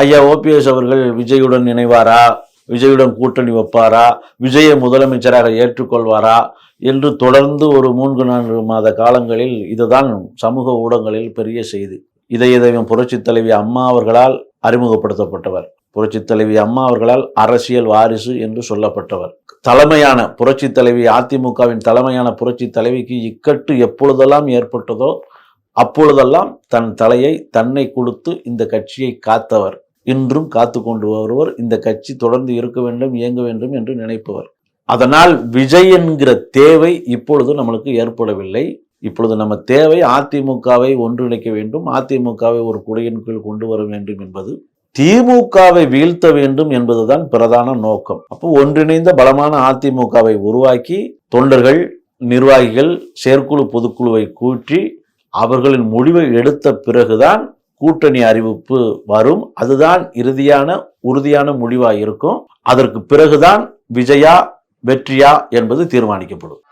ஐயா ஓபிஎஸ் அவர்கள் விஜயுடன் இணைவாரா? விஜயுடன் கூட்டணி வைப்பாரா? விஜயை முதலமைச்சராக ஏற்றுக்கொள்வாரா? என்று தொடர்ந்து ஒரு மூன்று நான்கு மாத காலங்களில் இதுதான் சமூக ஊடகங்களில் பெரிய செய்தி. இதய தெய்வம் புரட்சித் தலைவி அம்மா அவர்களால் அறிமுகப்படுத்தப்பட்டவர். புரட்சித் தலைவி அம்மா அவர்களால் அரசியல் வாரிசு என்று சொல்லப்பட்டவர். தலைமையான புரட்சி தலைவி அதிமுகவின் தலைமையான புரட்சித் தலைவிக்கு இக்கட்டு எப்பொழுதெல்லாம் ஏற்பட்டதோ அப்பொழுதெல்லாம் தன் தலையை தன்னை கொடுத்து இந்த கட்சியை காத்தவர். இன்றும் காத்து கொண்டு வருவர் இந்த கட்சி தொடர்ந்து இருக்க வேண்டும் இயங்க வேண்டும் என்று நினைப்பவர். அதனால் விஜய் என்கிற தேவை இப்பொழுது நம்மளுக்கு ஏற்படவில்லை. இப்பொழுது நம்ம தேவை அதிமுகவை ஒன்றிணைக்க வேண்டும். அதிமுகவை ஒரு குடையின் கீழ் கொண்டு வர வேண்டும் என்பது திமுகவை வீழ்த்த வேண்டும் என்பதுதான் பிரதான நோக்கம். அப்போ ஒன்றிணைந்த பலமான அதிமுகவை உருவாக்கி தொண்டர்கள் நிர்வாகிகள் செயற்குழு பொதுக்குழுவை கூட்டி அவர்களின் முடிவை எடுத்த பிறகுதான் கூட்டணி அறிவிப்பு வரும். அதுதான் இறுதியான உறுதியான முடிவாக இருக்கும் அதற்கு பிறகுதான் விஜயா வெற்றியா என்பது தீர்மானிக்கப்படும்.